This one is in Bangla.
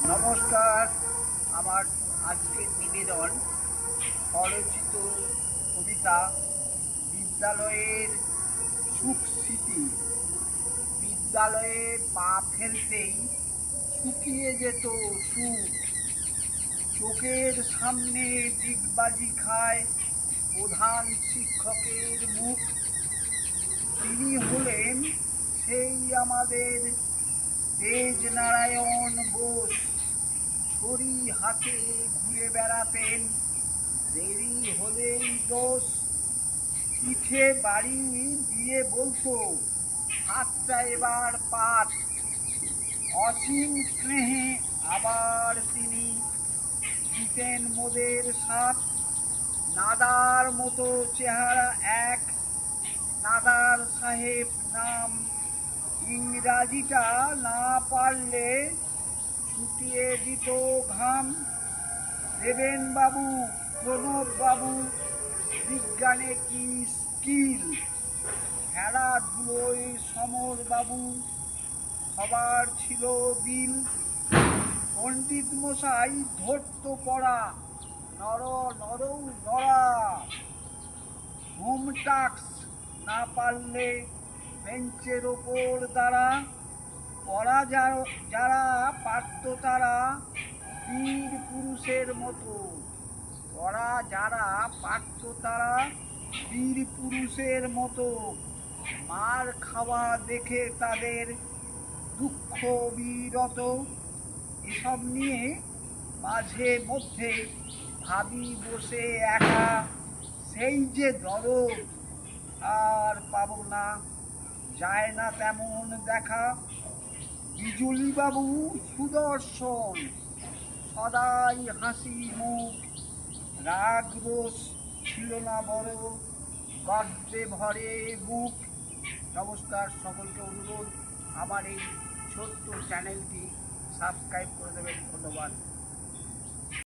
নমস্কার, আমার আজকের নিবেদন স্বরচিত কবিতা বিদ্যালয়ের সুখ স্মৃতি। বিদ্যালয়ে পা ফেলতেই শুকিয়ে যেত সুখ। চোখের সামনে ডিগবাজি খায় প্রধান শিক্ষকের মুখ। তিনি হলেন সেই আমাদের তেজ নারায়ণ বোস। হাতে ঘুরে বেড়াতেন। দেরি হলেই দোষ পিঠে বাড়ি দিয়ে বলতো, হাতটা এবার পাত অসীম স্নেহে আবার তিনি দিতেন মোদের সাথ নাদার মতো চেহারা এক, নাদার সাহেব নাম ইংরাজিটা না পারলে ছুটিয়ে দিত ঘাম। দেবেন বাবু, প্রণব বাবু, বিজ্ঞানে কি স্কিল? খেলাধুলোয় সমর বাবু, সবার ছিল দিল পণ্ডিত মশাই ধরত পড়া, নর নরৌ নরা হোম টাস্ক না পারলে বেঞ্চের ওপর দ্বারা পড়া যারা পারত তারা বীর পুরুষের মতো। পড়া যারা পারত তারা বীর পুরুষের মতো। মার খাওয়া দেখে তাদের দুঃখ বিরত। এসব নিয়ে মাঝে মধ্যে ভাবি বসে একা। সেই যে দরদ আর পাবো না। যায় না তেমন দেখা। বিজুলি বাবু সুদর্শন। সদাই হাসি মুখ, রাগ রোষ ছিল না বড়। গর্বে ভরে বুক নমস্কার সকলকে অনুরোধ, আমার এই ছোট্ট চ্যানেলটি সাবস্ক্রাইব করে দেবেন, ধন্যবাদ।